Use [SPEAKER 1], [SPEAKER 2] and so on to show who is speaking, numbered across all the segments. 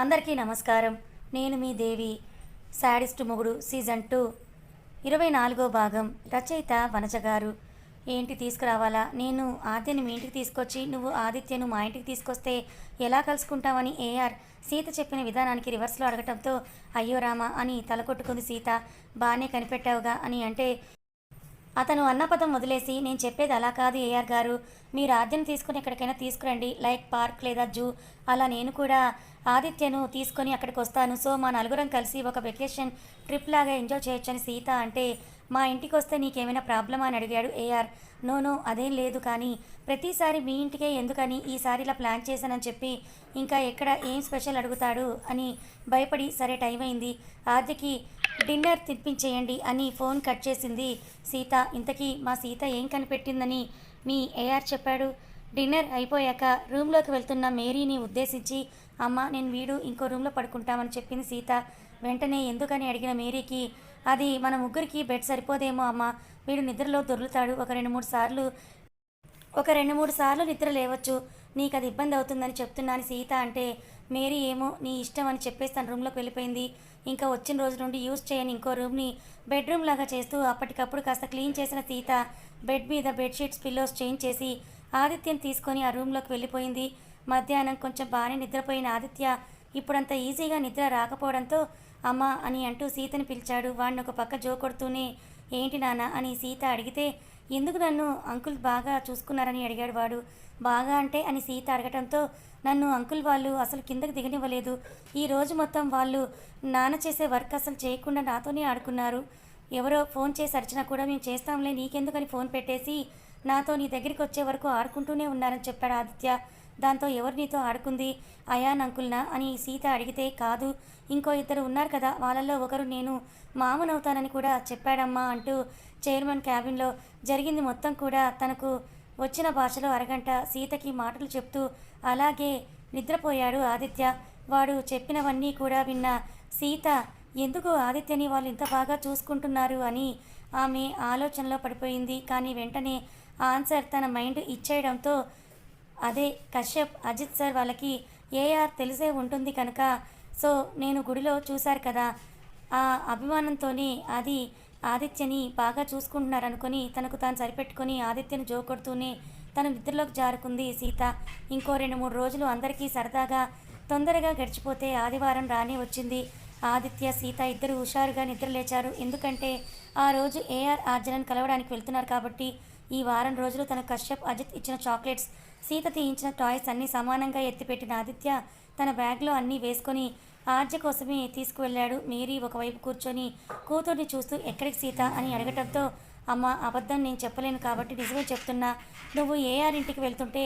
[SPEAKER 1] అందరికీ నమస్కారం. నేను మీ దేవి శాడిస్ట్ మొగుడు సీజన్ టూ ఇరవై నాలుగో భాగం. రచయిత వనజ గారు. ఏంటి తీసుకురావాలా? నేను ఆద్యను మీ ఇంటికి తీసుకొచ్చి నువ్వు ఆదిత్యను మా ఇంటికి తీసుకొస్తే ఎలా కలుసుకుంటావని ఏఆర్ సీత చెప్పిన విధానానికి రివర్స్లో అడగటంతో అయ్యో రామా అని తలకొట్టుకుంది సీత. బాగానే కనిపెట్టావుగా అని అంటే అతను అన్నపదం వదిలేసి నేను చెప్పేది అలా కాదు ఏఆర్ గారు. మీరు ఆద్యను తీసుకుని ఎక్కడికైనా తీసుకురండి. లైక్ పార్క్ లేదా జూ. అలా నేను కూడా ఆదిత్యను తీసుకొని అక్కడికి వస్తాను. సో మా నలుగురం కలిసి ఒక వెకేషన్ ట్రిప్ లాగా ఎంజాయ్ చేయొచ్చని సీత అంటే మా ఇంటికి వస్తే నీకేమైనా ప్రాబ్లమా? అని అడిగాడు ఏఆర్. నో నో అదేం లేదు కానీ ప్రతిసారి మీ ఇంటికే ఎందుకని ఈసారి ఇలా ప్లాన్ చేశానని చెప్పి ఇంకా ఎక్కడ ఏం స్పెషల్ అడుగుతాడు? అని భయపడి సరే టైం అయింది. ఆద్యకి డిన్నర్ తినిపించేయండి అని ఫోన్ కట్ చేసింది సీత. ఇంతకీ మా సీత ఏం కనిపెట్టిందని మీ ఏఆర్ చెప్పాడు. డిన్నర్ అయిపోయాక రూమ్లోకి వెళ్తున్న మేరీని ఉద్దేశించి అమ్మ నేను వీడు ఇంకో రూమ్లో పడుకుంటామని చెప్పింది సీత. వెంటనే ఎందుకని అడిగిన మేరీకి అది మన ముగ్గురికి బెడ్ సరిపోదేమో అమ్మ. వీడు నిద్రలో దొర్లుతాడు. ఒక రెండు మూడు సార్లు ఒక రెండు మూడు సార్లు నిద్ర లేవచ్చు. నీకు అది ఇబ్బంది అవుతుందని చెప్తున్నాను సీత అంటే మేరీ ఏమో నీ ఇష్టం అని చెప్పేసి తన రూమ్లోకి వెళ్ళిపోయింది. ఇంకా వచ్చిన రోజు నుండి యూజ్ చేయని ఇంకో రూమ్ని బెడ్రూమ్ లాగా చేస్తూ అప్పటికప్పుడు కాస్త క్లీన్ చేసిన సీత బెడ్ మీద బెడ్షీట్స్ పిల్లోస్ చేంజ్ చేసి ఆదిత్యం తీసుకొని ఆ రూమ్లోకి వెళ్ళిపోయింది. మధ్యాహ్నం కొంచెం బాగానే నిద్రపోయిన ఆదిత్య ఇప్పుడంత ఈజీగా నిద్ర రాకపోవడంతో అమ్మ అని అంటూ సీతని పిలిచాడు. వాడిని ఒక పక్క జో కొడుతూనే ఏంటి నాన్న అని సీత అడిగితే ఎందుకు నన్ను అంకుల్ బాగా చూసుకున్నారని అడిగాడు వాడు. బాగా అంటే అని సీత అడగటంతో నన్ను అంకుల్ వాళ్ళు అసలు కిందకు దిగనివ్వలేదు. ఈ రోజు మొత్తం వాళ్ళు నాన్న చేసే వర్క్ అసలు చేయకుండా నాతోనే ఆడుకున్నారు. ఎవరో ఫోన్ చేసి అరిచినా కూడా మేము చేస్తాంలే నీకెందుకని ఫోన్ పెట్టేసి నాతో నీ దగ్గరికి వచ్చే వరకు ఆడుకుంటూనే ఉన్నారని చెప్పాడు ఆదిత్య. దాంతో ఎవరు నీతో ఆడుకుంది? అయాన్ అంకుల్నా అని సీత అడిగితే కాదు. ఇంకో ఇద్దరు ఉన్నారు కదా వాళ్ళల్లో ఒకరు నేను. మామనవుతానని కూడా చెప్పాడమ్మా అంటూ చైర్మన్ క్యాబిన్లో జరిగింది మొత్తం కూడా తనకు వచ్చిన భాషలో అరగంట సీతకి మాటలు చెప్తూ అలాగే నిద్రపోయాడు ఆదిత్య. వాడు చెప్పినవన్నీ కూడా విన్న సీత ఎందుకు ఆదిత్యని వాళ్ళు ఇంత బాగా చూసుకుంటున్నారు అని ఆమె ఆలోచనలో పడిపోయింది. కానీ వెంటనే ఆన్సర్ తన మైండ్ ఇచ్చేయడంతో అదే కశ్యప్ అజిత్ సార్ వాళ్ళకి ఏఆర్ తెలిసే ఉంటుంది కనుక సో నేను గుడిలో చూశారు కదా ఆ అభిమానంతోనే అది ఆదిత్యని బాగా చూసుకుంటున్నారనుకుని తనకు తాను సరిపెట్టుకొని ఆదిత్యను జోకొడుతూనే తన నిద్రలోకి జారుకుంది సీత. ఇంకో రెండు మూడు రోజులు అందరికీ సరదాగా తొందరగా గడిచిపోతే ఆదివారం రానే వచ్చింది. ఆదిత్య సీత ఇద్దరు హుషారుగా నిద్రలేచారు. ఎందుకంటే ఆ రోజు ఏఆర్ ఆర్జనన్ కలవడానికి వెళ్తున్నారు కాబట్టి ఈ వారం రోజులు తన కశ్యప్ అజిత్ ఇచ్చిన చాక్లెట్స్ సీత తీయించిన టాయ్స్ అన్నీ సమానంగా ఎత్తిపెట్టిన ఆదిత్య తన బ్యాగ్లో అన్నీ వేసుకొని ఆర్జ కోసమే తీసుకువెళ్ళాడు. మేరీ ఒకవైపు కూర్చొని కూతుర్ని చూస్తూ ఎక్కడికి సీత? అని అడగటంతో అమ్మ అబద్ధం నేను చెప్పలేను కాబట్టి నిజమే చెప్తున్నా. నువ్వు ఏఆర్ ఇంటికి వెళ్తుంటే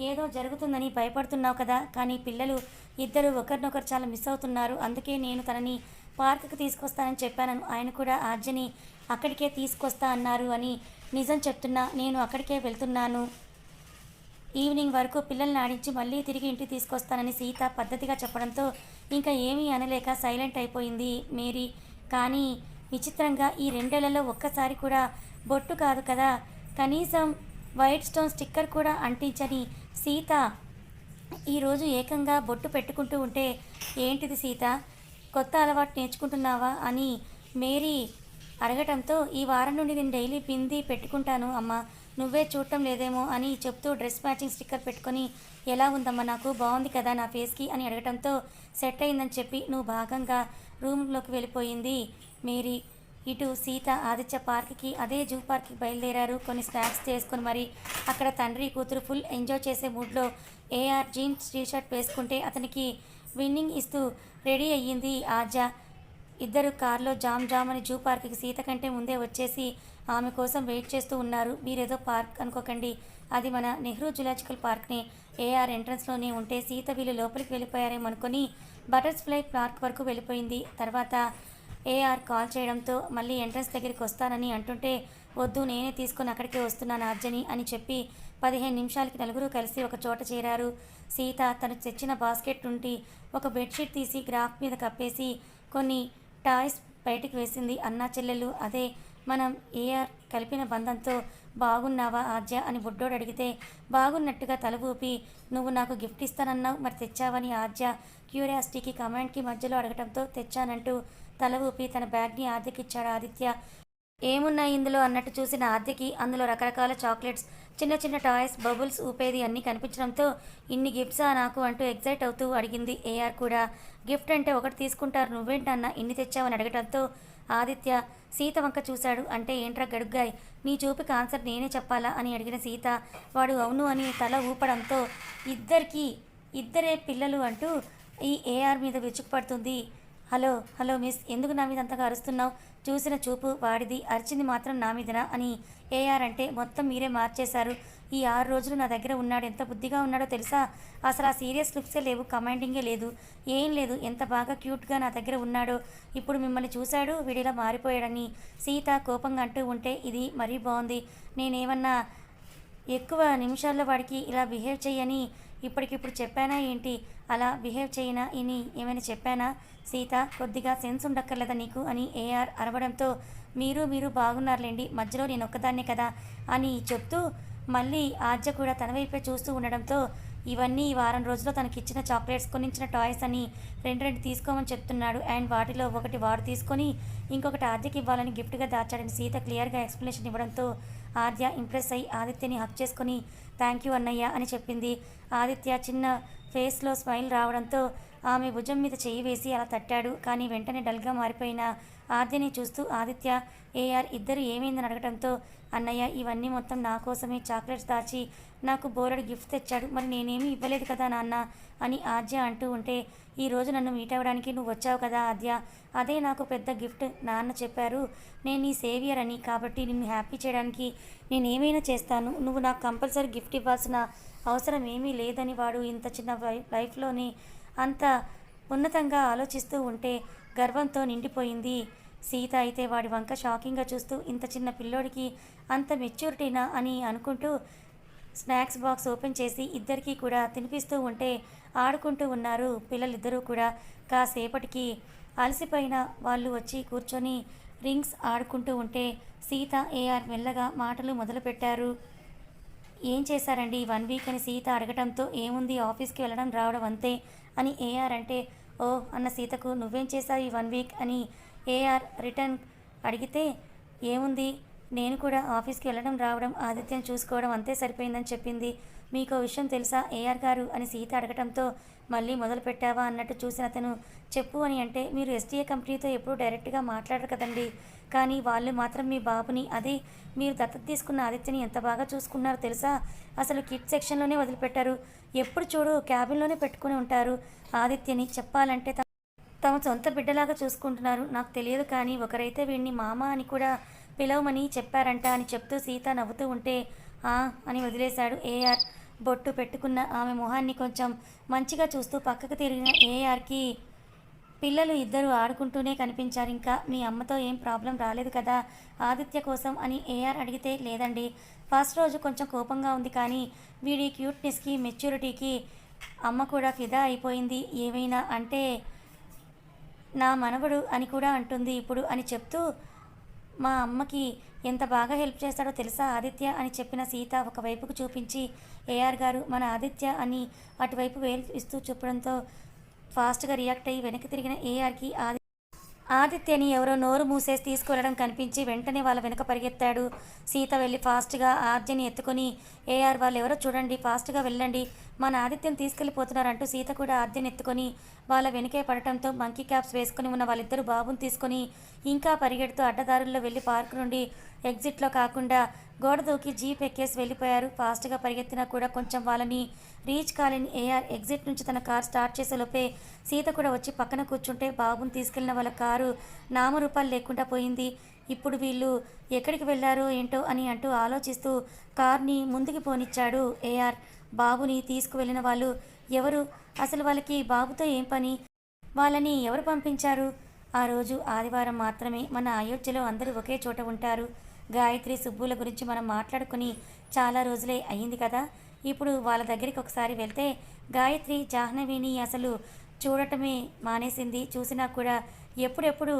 [SPEAKER 1] ఏదో జరుగుతుందని భయపడుతున్నావు కదా. కానీ పిల్లలు ఇద్దరు ఒకరినొకరు చాలా మిస్ అవుతున్నారు. అందుకే నేను తనని పార్కుకి తీసుకొస్తానని చెప్పాను. ఆయన కూడా ఆర్జని అక్కడికే తీసుకొస్తా అన్నారు అని నిజం చెప్తున్నా నేను అక్కడికే వెళ్తున్నాను. ఈవినింగ్ వరకు పిల్లల్ని ఆడించి మళ్ళీ తిరిగి ఇంటికి తీసుకొస్తానని సీత పద్ధతిగా చెప్పడంతో ఇంకా ఏమీ అనలేక సైలెంట్ అయిపోయింది మేరీ. కానీ విచిత్రంగా ఈ రెండేళ్ళలో ఒక్కసారి కూడా బొట్టు కాదు కదా. కనీసం వైట్ స్టోన్ స్టిక్కర్ కూడా అంటించని సీత ఈరోజు ఏకంగా బొట్టు పెట్టుకుంటూ ఉంటే ఏంటిది సీత? కొత్త అలవాటు నేర్చుకుంటున్నావా అని మేరీ అడగటంతో ఈ వారం నుండి నేను డైలీ బింది పెట్టుకుంటాను అమ్మ. నువ్వే చూడటం లేదేమో అని చెప్తూ డ్రెస్ మ్యాచింగ్ స్టిక్కర్ పెట్టుకొని ఎలా ఉందమ్మా నాకు? బాగుంది కదా నా ఫేస్కి? అని అడగటంతో సెట్ అయిందని చెప్పి నువ్వు భాగంగా రూమ్లోకి వెళ్ళిపోయింది మేరీ. ఇటు సీత ఆదిత్య పార్క్కి అదే జూ పార్క్కి బయలుదేరారు. కొన్ని స్నాక్స్ చేసుకుని మరి అక్కడ తండ్రి కూతురు ఫుల్ ఎంజాయ్ చేసే మూడ్లో ఏఆర్ జీన్స్ టీషర్ట్ వేసుకుంటే అతనికి విన్నింగ్ ఇస్తూ రెడీ అయ్యింది ఆజా ఇద్దరు కారులో జామ్ జామ్ అని జూ పార్క్కి సీత కంటే ముందే వచ్చేసి ఆమె కోసం వెయిట్ చేస్తూ ఉన్నారు. మీరేదో పార్క్ అనుకోకండి. అది మన నెహ్రూ జులాజికల్ పార్క్ని. ఏఆర్ ఎంట్రన్స్లోనే ఉంటే సీత వీళ్ళు లోపలికి వెళ్ళిపోయారేమో అనుకొని బటర్ఫ్లై పార్క్ వరకు వెళ్ళిపోయింది. తర్వాత ఏఆర్ కాల్ చేయడంతో మళ్ళీ ఎంట్రన్స్ దగ్గరికి వస్తానని అంటుంటే వద్దు నేనే తీసుకొని అక్కడికే వస్తున్నాను అర్జని అని చెప్పి పదిహేను నిమిషాలకి నలుగురు కలిసి ఒక చోట చేరారు. సీత తను తెచ్చిన బాస్కెట్ నుండి ఒక బెడ్షీట్ తీసి గ్రాఫ్ మీద కప్పేసి కొన్ని టాయ్స్ బయటికి వేసింది. అన్నా చెల్లెలు అదే మనం ఏఆర్ కలిపిన బంధంతో బాగున్నావా ఆద్య అని బుడ్డోడు అడిగితే బాగున్నట్టుగా తల ఊపి నువ్వు నాకు గిఫ్ట్ ఇస్తానన్నావు మరి తెచ్చావని ఆద్య క్యూరియాసిటీకి కమాండ్కి మధ్యలో అడగటంతో తెచ్చానంటూ తల ఊపి తన బ్యాగ్ని ఆద్యకిచ్చాడు ఆదిత్య. ఏమున్నాయి ఇందులో అన్నట్టు చూసిన ఆద్యకి అందులో రకరకాల చాక్లెట్స్ చిన్న చిన్న టాయ్స్ బబుల్స్ ఊపేది అన్నీ కనిపించడంతో ఇన్ని గిఫ్ట్సా నాకు అంటూ ఎగ్జైట్ అవుతూ అడిగింది ఏఆర్ కూడా. గిఫ్ట్ అంటే ఒకటి తీసుకుంటారు నువ్వేంటన్నా ఇన్ని తెచ్చావని అడగడంతో ఆదిత్య సీత వంక చూశాడు. అంటే ఏంట్రా గడుగ్గాయ్? నీ చూపుకి ఆన్సర్ నేనే చెప్పాలా అని అడిగిన సీత. వాడు అవును అని తల ఊపడంతో ఇద్దరికి ఇద్దరే పిల్లలు అంటూ ఈ ఏఆర్ మీద విరుచుకుపడుతుంది. హలో హలో మిస్ ఎందుకు నా మీద అంతగా అరుస్తున్నావు? చూసిన చూపు వాడిది అరిచింది మాత్రం నా మీదనా అని ఏఆర్ అంటే మొత్తం మీరే మార్చేశారు. ఈ ఆరు రోజులు నా దగ్గర ఉన్నాడు ఎంత బుద్ధిగా ఉన్నాడో తెలుసా? అసలు ఆ సీరియస్ లుక్సే లేవు కమాండింగే లేదు ఏం లేదు ఎంత బాగా క్యూట్గా నా దగ్గర ఉన్నాడో. ఇప్పుడు మిమ్మల్ని చూశాడు వీడిలా మారిపోయాడని. సీత కోపంగా అంటూ ఉంటే ఇది మరీ బాగుంది. నేనేమన్నా ఎక్కువ నిమిషాల్లో వాడికి ఇలా బిహేవ్ చెయ్యని ఇప్పటికిప్పుడు చెప్పానా ఏంటి? అలా బిహేవ్ చేయనా? ఇని ఏమైనా చెప్పానా? సీత కొద్దిగా సెన్స్ ఉండక్కర్లేదా నీకు? అని ఏఆర్ అరవడంతో మీరు మీరు బాగున్నారులేండి మధ్యలో నేను ఒక్కదాన్నే కదా అని చెప్తూ మళ్ళీ ఆర్జ కూడా తన వైపే చూస్తూ ఉండడంతో ఇవన్నీ ఈ వారం రోజుల్లో తనకి ఇచ్చిన చాక్లెట్స్ కొనిచ్చిన టాయ్స్ అని రెండు రెండు తీసుకోమని చెప్తున్నాడు. అండ్ వాటిలో ఒకటి వాడు తీసుకొని ఇంకొకటి ఆద్యకి ఇవ్వాలని గిఫ్ట్గా దాచాడని సీత క్లియర్గా ఎక్స్ప్లెనేషన్ ఇవ్వడంతో ఆద్య ఇంప్రెస్ అయ్యి ఆదిత్యని హక్ చేసుకొని థ్యాంక్ యూ అన్నయ్య అని చెప్పింది. ఆదిత్య చిన్న ఫేస్లో స్మైల్ రావడంతో ఆమె భుజం మీద చేయి వేసి అలా తట్టాడు. కానీ వెంటనే డల్గా మారిపోయిన ఆద్యని చూస్తూ ఆదిత్య ఏఆర్ ఇద్దరు ఏమైందని అడగడంతో అన్నయ్య ఇవన్నీ మొత్తం నా కోసమే. చాక్లెట్స్ దాచి నాకు బోలెడు గిఫ్ట్ తెచ్చాడు. మరి నేనేమీ ఇవ్వలేదు కదా నాన్న అని ఆద్య అంటూ ఉంటే ఈ రోజు నన్ను మీట్ అవ్వడానికి నువ్వు వచ్చావు కదా ఆద్య? అదే నాకు పెద్ద గిఫ్ట్ నాన్న చెప్పారు. నేను నీ సేవియర్ అని. కాబట్టి నిన్ను హ్యాపీ చేయడానికి నేను ఏమైనా చేస్తాను. నువ్వు నాకు కంపల్సరీ గిఫ్ట్ ఇవ్వాల్సిన అవసరం ఏమీ లేదని వాడు ఇంత చిన్న లైఫ్లోనే అంత ఉన్నతంగా ఆలోచిస్తూ ఉంటే గర్వంతో నిండిపోయింది. సీత అయితే వాడి వంక షాకింగ్గా చూస్తూ ఇంత చిన్న పిల్లోడికి అంత మెచ్యూరిటీనా? అని అనుకుంటూ స్నాక్స్ బాక్స్ ఓపెన్ చేసి ఇద్దరికీ కూడా తినిపిస్తూ ఉంటే ఆడుకుంటూ ఉన్నారు పిల్లలిద్దరూ కూడా. కాసేపటికి అలసిపోయిన వాళ్ళు వచ్చి కూర్చొని రింగ్స్ ఆడుకుంటూ ఉంటే సీత ఏఆర్ మెల్లగా మాటలు మొదలుపెట్టారు. ఏం చేశారండి? వన్ వీక్ అని సీత అడగటంతో ఏముంది? ఆఫీస్కి వెళ్ళడం రావడం అంతే. అని ఏఆర్ అంటే ఓ అన్న సీతకు నువ్వేం చేశావు ఈ వన్ వీక్ అని ఏఆర్ రిటర్న్ అడిగితే ఏముంది? నేను కూడా ఆఫీస్కి వెళ్ళడం రావడం ఆదిత్యం చూసుకోవడం అంతే సరిపోయిందని చెప్పింది. మీకు విషయం తెలుసా? ఏఆర్ గారు అని సీత అడగటంతో మళ్ళీ మొదలు పెట్టావా అన్నట్టు చూసిన అతను చెప్పు అని అంటే మీరు ఎస్టీఏ కంపెనీతో ఎప్పుడూ డైరెక్ట్గా మాట్లాడరు కదండి. కానీ వాళ్ళు మాత్రం మీ బాబుని అదే మీరు దత్తత తీసుకున్న ఆదిత్యని ఎంత బాగా చూసుకున్నారో తెలుసా? అసలు కిడ్ సెక్షన్లోనే వదిలిపెట్టారు. ఎప్పుడు చూడు క్యాబిన్లోనే పెట్టుకుని ఉంటారు. ఆదిత్యని చెప్పాలంటే తమ సొంత బిడ్డలాగా చూసుకుంటున్నారు. నాకు తెలియదు కానీ ఒకరైతే వీడిని మామ అని కూడా పిలవమని చెప్పారంట అని చెప్తూ సీత నవ్వుతూ ఉంటే ఆ అని వదిలేశాడు ఏఆర్ బొట్టు పెట్టుకున్న ఆమె మొహాన్ని కొంచెం మంచిగా చూస్తూ పక్కకు తిరిగిన ఏఆర్కి పిల్లలు ఇద్దరు ఆడుకుంటూనే కనిపించారు. ఇంకా మీ అమ్మతో ఏం ప్రాబ్లం రాలేదు కదా ఆదిత్య కోసం అని ఏఆర్ అడిగితే లేదండి. ఫస్ట్ రోజు కొంచెం కోపంగా ఉంది కానీ వీడి క్యూట్నెస్కి మెచ్యూరిటీకి అమ్మ కూడా ఫిదా అయిపోయింది. ఏమైనా అంటే నా మనవడు అని కూడా అంటుంది. ఇప్పుడు అని చెప్తూ మా అమ్మకి ఎంత బాగా హెల్ప్ చేస్తాడో తెలుసా ఆదిత్య అని చెప్పిన సీత ఒకవైపుకు చూపించి ఏఆర్ గారు మన ఆదిత్య అని అటువైపు వేలు ఇస్తూ చూపడంతో ఫాస్ట్గా రియాక్ట్ అయ్యి వెనక్కి తిరిగిన ఏఆర్కి ఆది ఆదిత్యని ఎవరో నోరు మూసేసి తీసుకువెళ్ళడం కనిపించి వెంటనే వాళ్ళ వెనక పరిగెత్తాడు. సీత వెళ్ళి ఫాస్ట్గా ఆర్జని ఎత్తుకొని ఏఆర్ వాళ్ళు ఎవరో చూడండి ఫాస్ట్గా వెళ్ళండి మన ఆదిత్యం తీసుకెళ్ళిపోతున్నారంటూ సీత కూడా ఆద్యం ఎత్తుకొని వాళ్ళ వెనుకే పడటంతో మంకీ క్యాప్స్ వేసుకుని ఉన్న వాళ్ళిద్దరు బాబుని తీసుకొని ఇంకా పరిగెడుతూ అడ్డదారుల్లో వెళ్ళి పార్క్ నుండి ఎగ్జిట్లో కాకుండా గోడ దూకి జీప్ ఎక్కేసి వెళ్ళిపోయారు. ఫాస్ట్గా పరిగెత్తినా కూడా కొంచెం వాళ్ళని రీచ్ కాలేని ఏఆర్ ఎగ్జిట్ నుంచి తన కార్ స్టార్ట్ చేసే లోపే సీత కూడా వచ్చి పక్కన కూర్చుంటే బాబుని తీసుకెళ్ళిన వాళ్ళ కారు నామరూపాలు లేకుండా పోయింది. ఇప్పుడు వీళ్ళు ఎక్కడికి వెళ్ళారో ఏంటో అని అంటూ ఆలోచిస్తూ కార్ని ముందుకు పోనిచ్చాడు ఏఆర్ బాబుని తీసుకువెళ్ళిన వాళ్ళు ఎవరు? అసలు వాళ్ళకి బాబుతో ఏం పని? వాళ్ళని ఎవరు పంపించారు? ఆ రోజు ఆదివారం మాత్రమే మన అయోధ్యలో అందరూ ఒకే చోట ఉంటారు. గాయత్రి సుబ్బుల గురించి మనం మాట్లాడుకుని చాలా రోజులే అయ్యింది కదా. ఇప్పుడు వాళ్ళ దగ్గరికి ఒకసారి వెళ్తే గాయత్రి జాహ్నవిని అసలు చూడటమే మానేసింది. చూసినా కూడా ఎప్పుడెప్పుడు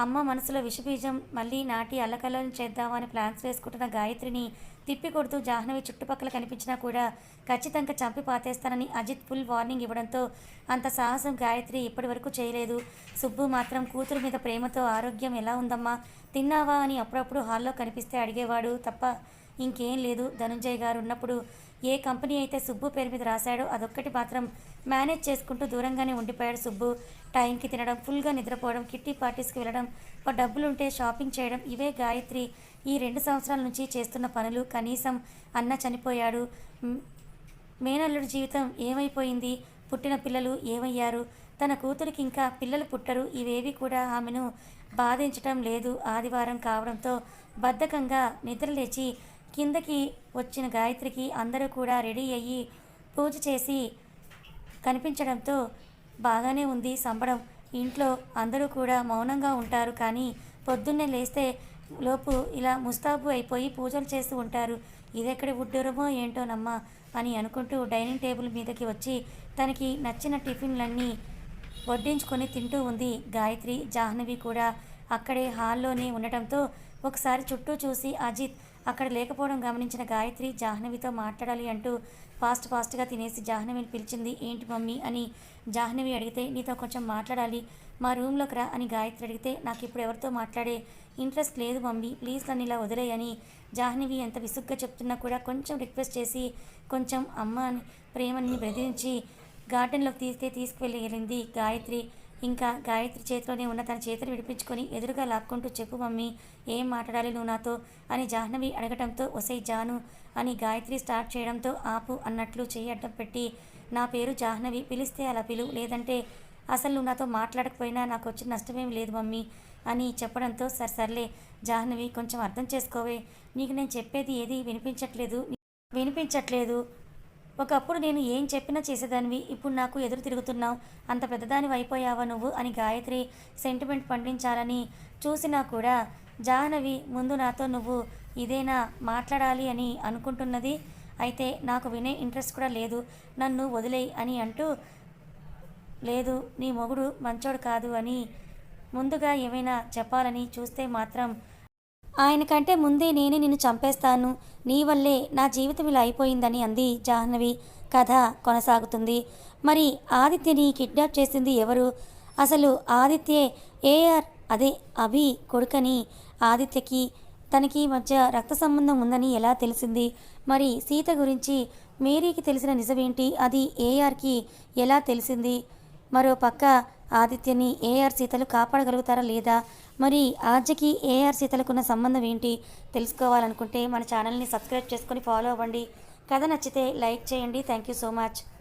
[SPEAKER 1] అమ్మ మనసులో విషబీజం మళ్ళీ నాటి అల్లకల్లం చేద్దామని ప్లాన్స్ వేసుకుంటున్న గాయత్రిని తిప్పి కొడుతూ జాహ్నవి చుట్టుపక్కల కనిపించినా కూడా ఖచ్చితంగా చంపి పాతేస్తానని అజిత్ ఫుల్ వార్నింగ్ ఇవ్వడంతో అంత సాహసం గాయత్రి ఇప్పటి వరకు చేయలేదు. సుబ్బు మాత్రం కూతురు మీద ప్రేమతో ఆరోగ్యం ఎలా ఉందమ్మా తిన్నావా అని అప్పుడప్పుడు హాల్లో కనిపిస్తే అడిగేవాడు తప్ప ఇంకేం లేదు. ధనుంజయ్ గారు ఉన్నప్పుడు ఏ కంపెనీ అయితే సుబ్బు పేరు మీద రాశాడో అదొక్కటి మాత్రం మేనేజ్ చేసుకుంటూ దూరంగానే ఉండిపోయాడు సుబ్బు. టైంకి తినడం ఫుల్గా నిద్రపోవడం కిట్టి పార్టీస్కి వెళ్ళడం ఒక డబ్బులుంటే షాపింగ్ చేయడం ఇవే గాయత్రి ఈ రెండు సంవత్సరాల నుంచి చేస్తున్న పనులు. కనీసం అన్న చనిపోయాడు. మేనల్లుడి జీవితం ఏమైపోయింది? పుట్టిన పిల్లలు ఏమయ్యారు? తన కూతురికి ఇంకా పిల్లలు పుట్టరు. ఇవేవి కూడా ఆమెను బాధించటం లేదు. ఆదివారం కావడంతో బద్ధకంగా నిద్రలేచి కిందకి వచ్చిన గాయత్రికి అందరూ కూడా రెడీ అయ్యి పూజ చేసి కనిపించడంతో బాగానే ఉంది సంబడం. ఇంట్లో అందరూ కూడా మౌనంగా ఉంటారు కానీ పొద్దున్నే లేస్తే లోపు ఇలా ముస్తాబు అయిపోయి పూజలు చేస్తూ ఉంటారు. ఇదెక్కడి ఉడ్డూరమో ఏంటోనమ్మా అని అనుకుంటూ డైనింగ్ టేబుల్ మీదకి వచ్చి తనకి నచ్చిన టిఫిన్లన్నీ వడ్డించుకొని తింటూ ఉంది గాయత్రి జాహ్నవి కూడా అక్కడే హాల్లోనే ఉండటంతో ఒకసారి చుట్టూ చూసి అజిత్ అక్కడ లేకపోవడం గమనించిన గాయత్రి జాహ్నవితో మాట్లాడాలి అంటూ ఫాస్ట్ ఫాస్ట్గా తినేసి జాహ్నవిని పిలిచింది ఏంటి మమ్మీ? అని జాహ్నవి అడిగితే నీతో కొంచెం మాట్లాడాలి మా రూమ్లోకి రా అని గాయత్రి అడిగితే నాకు ఇప్పుడు ఎవరితో మాట్లాడే ఇంట్రెస్ట్ లేదు మమ్మీ ప్లీజ్ నన్ను ఇలా వదిలేయని జాహ్నవి ఎంత విసుగ్గా చెప్తున్నా కూడా కొంచెం రిక్వెస్ట్ చేసి కొంచెం అమ్మ అని ప్రేమని బెదిరించి గార్డెన్లోకి తీస్తే తీసుకువెళ్ళి గాయత్రి. ఇంకా గాయత్రి చేతిలోనే ఉన్న తన చేతిని విడిపించుకొని ఎదురుగా లాక్కుంటూ చెప్పు మమ్మీ ఏం మాట్లాడాలి నువ్వు నాతో? అని జాహ్నవి అడగటంతో ఒసై జాను అని గాయత్రి స్టార్ట్ చేయడంతో ఆపు అన్నట్లు చేయి అడ్డం పెట్టి నా పేరు జాహ్నవి పిలిస్తే అలా పిలు లేదంటే అసలు నువ్వు నాతో మాట్లాడకపోయినా నాకు వచ్చిన నష్టమేమి లేదు మమ్మీ అని చెప్పడంతో సరే సర్లే జాహ్నవి కొంచెం అర్థం చేసుకోవే నీకు నేను చెప్పేది ఏది వినిపించట్లేదు వినిపించట్లేదు ఒకప్పుడు నేను ఏం చెప్పినా చేసేదానివి ఇప్పుడు నాకు ఎదురు తిరుగుతున్నావు. అంత పెద్దదాని అయిపోయావా నువ్వు? అని గాయత్రి సెంటిమెంట్ పండించాలని చూసినా కూడా జాహ్నవి ముందు నాతో నువ్వు ఇదేనా మాట్లాడాలి అని అనుకుంటున్నది. అయితే నాకు వినే ఇంట్రెస్ట్ కూడా లేదు. నన్ను వదిలేయి అని అంటూ లేదు నీ మొగుడు మంచోడు కాదు అని ముందుగా ఏమైనా చెప్పాలని చూస్తే మాత్రం ఆయన కంటే ముందే నేనే నిన్ను చంపేస్తాను. నీ వల్లే నా జీవితం ఇలా అయిపోయిందని అంది జాహ్నవి. కథ కొనసాగుతుంది. మరి ఆదిత్యని కిడ్నాప్ చేసింది ఎవరు? అసలు ఆదిత్యే ఏఆర్ అదే అభి కొడుకని ఆదిత్యకి తనకి మధ్య రక్త సంబంధం ఉందని ఎలా తెలిసింది? మరి సీత గురించి మేరీకి తెలిసిన నిజమేంటి? అది ఏఆర్కి ఎలా తెలిసింది? మరో పక్క ఆదిత్యని ఏఆర్ సీతలు కాపాడగలుగుతారా లేదా? మరి ఆర్జకి ఏఆర్ సీతలకున్న సంబంధం ఏంటి? తెలుసుకోవాలనుకుంటే మన ఛానల్ని సబ్స్క్రైబ్ చేసుకొని ఫాలో అవ్వండి. కథ నచ్చితే లైక్ చేయండి. Thank you so much.